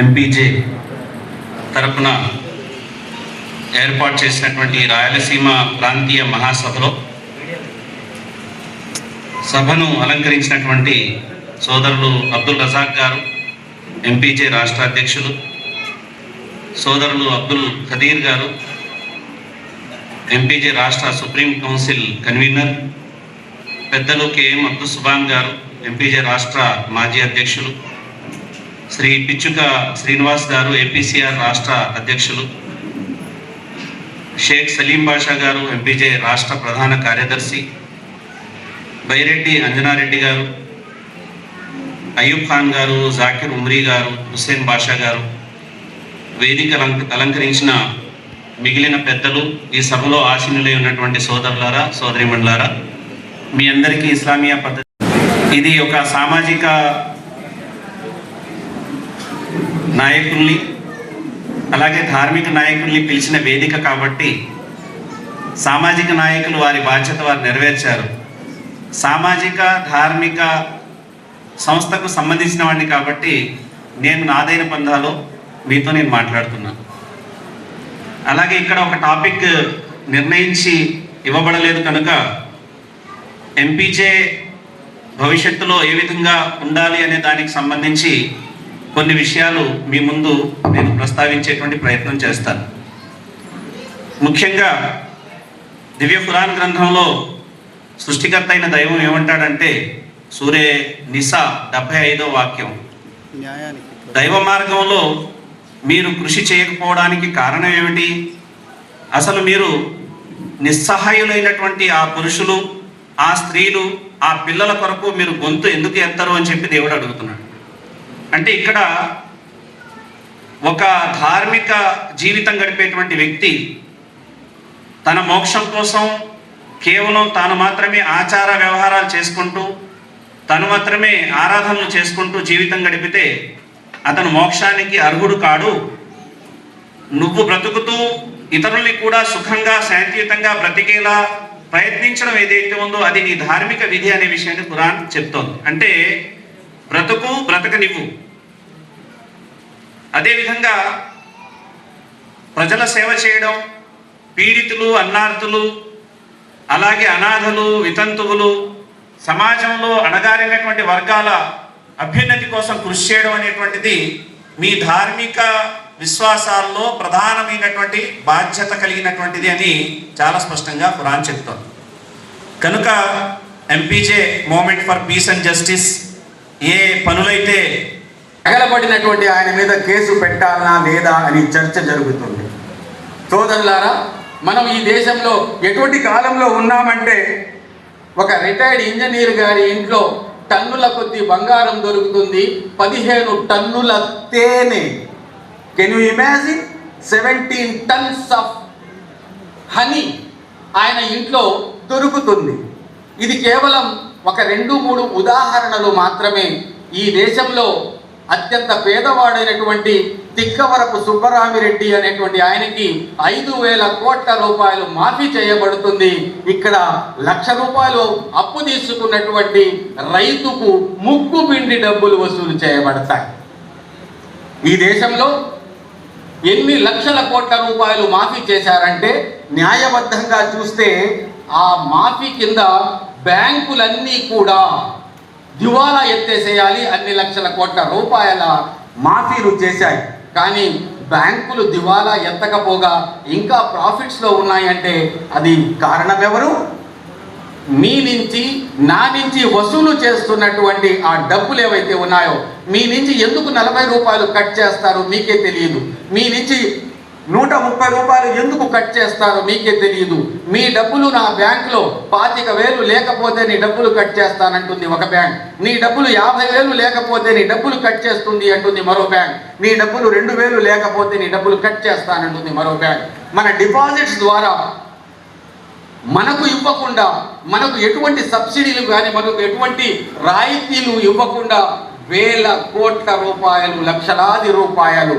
MPJ తరపున ఏర్పాటు చేసినటువంటి రాయలసీమ ప్రాంతీయ మహాసభలో సభను అలంకరించినటువంటి సోదరులు అబ్దుల్ రజాక్ గారు ఎంపీజే రాష్ట్ర అధ్యక్షులు సోదరులు అబ్దుల్ ఖదీర్ గారు ఎంపీజే రాష్ట్ర సుప్రీం కౌన్సిల్ కన్వీనర్ పెద్దలు కేఎం అబ్దుల్ సుబాన్ గారు ఎంపీజే రాష్ట్ర మాజీ అధ్యక్షులు శ్రీ పిచ్చుక శ్రీనివాస్ గారు ఏపీసీఆర్ రాష్ట్ర అధ్యక్షులు షేక్ సలీం బాషా గారు ఎంపీజే రాష్ట్ర ప్రధాన కార్యదర్శి బైరెడ్డి అంజనారెడ్డి గారు అయూబ్ ఖాన్ గారు జాకిర్ ఉమ్రీ గారు హుస్సేన్ బాషా గారు వేదిక అలంక- అలంకరించిన మిగిలిన పెద్దలు ఈ సభలో ఆశీనులై ఉన్నటువంటి సోదరులారా సోదరిమణులారా మీ అందరికీ ఇస్లామియా పద్ధతి ఇది ఒక సామాజిక నాయకుల్ని అలాగే ధార్మిక నాయకుల్ని పిలిచిన వేదిక కాబట్టి సామాజిక నాయకులు వారి బాధ్యత వారు నెరవేర్చారు. సామాజిక ధార్మిక సంస్థకు సంబంధించిన వాడిని కాబట్టి నేను నాదైన పందాలో మీతో నేను మాట్లాడుతున్నాను. అలాగే ఇక్కడ ఒక టాపిక్ నిర్ణయించి ఇవ్వబడలేదు కనుక ఎంపీజే భవిష్యత్తులో ఏ విధంగా ఉండాలి అనే దానికి సంబంధించి కొన్ని విషయాలు మీ ముందు నేను ప్రస్తావించేటువంటి ప్రయత్నం చేస్తాను. ముఖ్యంగా దివ్య పురాణ గ్రంథంలో సృష్టికర్త అయిన దైవం ఏమంటాడంటే సూర్య నిసా డెబ్బై ఐదో వాక్యం. దైవ మార్గంలో మీరు కృషి చేయకపోవడానికి కారణం ఏమిటి? అసలు మీరు నిస్సహాయులైనటువంటి ఆ పురుషులు ఆ స్త్రీలు ఆ పిల్లల కొరకు మీరు గొంతు ఎందుకు ఎత్తరు అని చెప్పి దేవుడు అడుగుతున్నాడు. అంటే ఇక్కడ ఒక ధార్మిక జీవితం గడిపేటువంటి వ్యక్తి తన మోక్షం కోసం కేవలం తాను మాత్రమే ఆచార వ్యవహారాలు చేసుకుంటూ తను మాత్రమే ఆరాధనలు చేసుకుంటూ జీవితం గడిపితే అతను మోక్షానికి అర్హుడు కాడు. నువ్వు బ్రతుకుతూ ఇతరుల్ని కూడా సుఖంగా శాంతియుతంగా బ్రతికేలా ప్రయత్నించడం ఏదైతే ఉందో అది నీ ధార్మిక విధి అనే విషయాన్ని పురాణ్ చెప్తోంది. అంటే బ్రతుకు బ్రతకనివ్వు. అదేవిధంగా ప్రజల సేవ చేయడం పీడితులు అన్నార్థులు అలాగే అనాథలు వితంతువులు సమాజంలో అణగారినటువంటి వర్గాల అభ్యున్నతి కోసం కృషి చేయడం అనేటువంటిది మీ ధార్మిక విశ్వాసాల్లో ప్రధానమైనటువంటి బాధ్యత కలిగినటువంటిది అని చాలా స్పష్టంగా ఖురాన్ చెప్తోంది. కనుక MPJ movement for peace and justice ఏ పనులైతే తగలబడినటువంటి ఆయన మీద కేసు పెట్టాలనా లేదా అని చర్చ జరుగుతుంది. సోదరులారా మనం ఈ దేశంలో ఎటువంటి కాలంలో ఉన్నామంటే ఒక రిటైర్డ్ ఇంజనీర్ గారి ఇంట్లో టన్నుల కొద్ది బంగారం దొరుకుతుంది. పదిహేను టన్నుల తేనె. Can you imagine seventeen tons of honey ఆయన ఇంట్లో దొరుకుతుంది. ఇది కేవలం ఒక రెండు మూడు ఉదాహరణలు మాత్రమే ఈ దేశంలో అత్యంత పేదవాడైనటువంటి తిక్కవరపు సుబ్బరామిరెడ్డి అనేటువంటి ఆయనకి ఐదు వేల కోట్ల రూపాయలు మాఫీ చేయబడుతుంది. ఇక్కడ లక్ష రూపాయలు అప్పు తీసుకున్నటువంటి రైతుకు ముక్కు పిండి డబ్బులు వసూలు చేయబడతాయి. ఈ దేశంలో ఎన్ని లక్షల కోట్ల రూపాయలు మాఫీ చేశారంటే న్యాయబద్ధంగా చూస్తే ఆ మాఫీ కింద బ్యాంకులన్నీ కూడా దివాలా ఎత్తేసేయాలి. అన్ని లక్షల కోట్ల రూపాయల మాఫీలు చేశాయి. కానీ బ్యాంకులు దివాలా ఎత్తకపోగా ఇంకా ప్రాఫిట్స్లో ఉన్నాయంటే అది కారణం ఎవరు మీ నుంచి నా నుంచి వసూలు చేస్తున్నటువంటి ఆ డబ్బులు ఏవైతే ఉన్నాయో మీ నుంచి ఎందుకు నలభై రూపాయలు కట్ చేస్తారో? మీకే తెలియదు. మీ నుంచి నూట ముప్పై రూపాయలు ఎందుకు కట్ చేస్తారో మీకే తెలియదు మీ డబ్బులు నా బ్యాంకులో పాతిక వేలు లేకపోతే నీ డబ్బులు కట్ చేస్తానంటుంది ఒక బ్యాంక్. నీ డబ్బులు యాభై వేలు లేకపోతే నీ డబ్బులు కట్ చేస్తుంది అంటుంది మరో బ్యాంక్. నీ డబ్బులు రెండు వేలు లేకపోతే నీ డబ్బులు కట్ చేస్తానంటుంది మరో బ్యాంక్. మన డిపాజిట్స్ ద్వారా మనకు ఇవ్వకుండా మనకు ఎటువంటి సబ్సిడీలు కానీ మనకు ఎటువంటి రాయితీలు ఇవ్వకుండా వేల కోట్ల రూపాయలు లక్షలాది రూపాయలు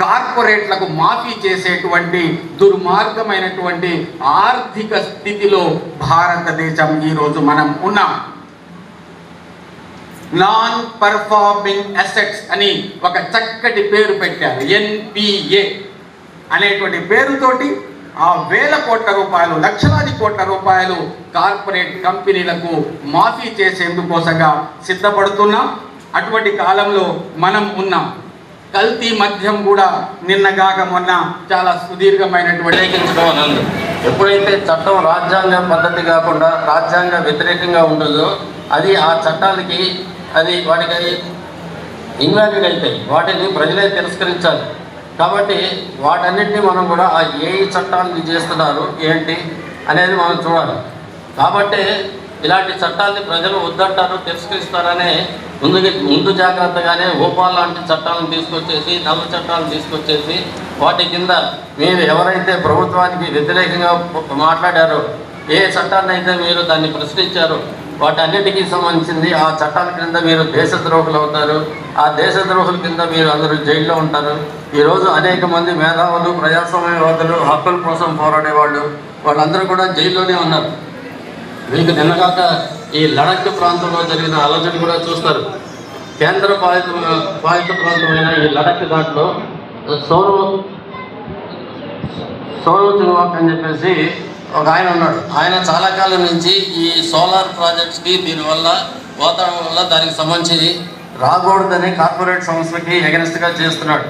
కార్పొరేట్లకు మాఫీ చేసేటువంటి దుర్మార్గమైనటువంటి ఆర్థిక స్థితిలో భారతదేశం ఈరోజు మనం ఉన్నాం. నాన్ పర్ఫార్మింగ్ అసెట్స్ అని ఒక చక్కటి పేరు పెట్టారు ఎన్పిఏ అనేటువంటి పేరుతోటి ఆ వేల కోట్ల రూపాయలు లక్షలాది కోట్ల రూపాయలు కార్పొరేట్ కంపెనీలకు మాఫీ చేసేందుకోసంగా సిద్ధపడుతున్నాం. అటువంటి కాలంలో మనం ఉన్నాం. కల్తీ మద్యం కూడా నిన్నగాక మొన్న చాలా సుదీర్ఘమైనటువంటి వ్యతిరేకించడం ఎప్పుడైతే చట్టం రాజ్యాంగ పద్ధతి కాకుండా రాజ్యాంగ వ్యతిరేకంగా ఉండదో అది ఆ చట్టాలకి అది వాటికి ఇన్వాలిడ్ అవుతాయి వాటిని ప్రజలే తిరస్కరించాలి. కాబట్టి వాటన్నిటిని మనం కూడా ఆ ఏ చట్టాలను చేస్తున్నారు ఏంటి అనేది మనం చూడాలి. కాబట్టి ఇలాంటి చట్టాల్ని ప్రజలు వద్దంటారు తిరస్కరిస్తారనే ముందు ముందు జాగ్రత్తగానే ఓపాల్ లాంటి చట్టాలను తీసుకొచ్చేసి నల్ల చట్టాలను తీసుకొచ్చేసి వాటి కింద మీరు ఎవరైతే ప్రభుత్వానికి వ్యతిరేకంగా మాట్లాడారో ఏ చట్టాన్ని అయితే మీరు దాన్ని ప్రశ్నించారో వాటన్నిటికీ సంబంధించింది ఆ చట్టాల కింద మీరు దేశద్రోహులు అవుతారు. ఆ దేశద్రోహుల కింద మీరు అందరూ జైల్లో ఉంటారు. ఈరోజు అనేక మంది మేధావులు ప్రజాస్వామ్యవాదులు హక్కుల కోసం పోరాడేవాళ్ళు వాళ్ళందరూ కూడా జైల్లోనే ఉన్నారు. మీకు నిన్నగాక ఈ లడక్ ప్రాంతంలో జరిగిన అలజడి కూడా చూస్తారు. కేంద్ర పాలిత పాలిత ప్రాంతమైన ఈ లడక్ దాంట్లో సోను సోను చున్వాక్ అని చెప్పేసి ఒక ఆయన ఉన్నాడు. ఆయన చాలా కాలం నుంచి ఈ సోలార్ ప్రాజెక్ట్స్కి దీనివల్ల వాతావరణం వల్ల దానికి సంబంధించి రాకూడదని కార్పొరేట్ సంస్థలకి ఎగనెస్ట్గా చేస్తున్నాడు.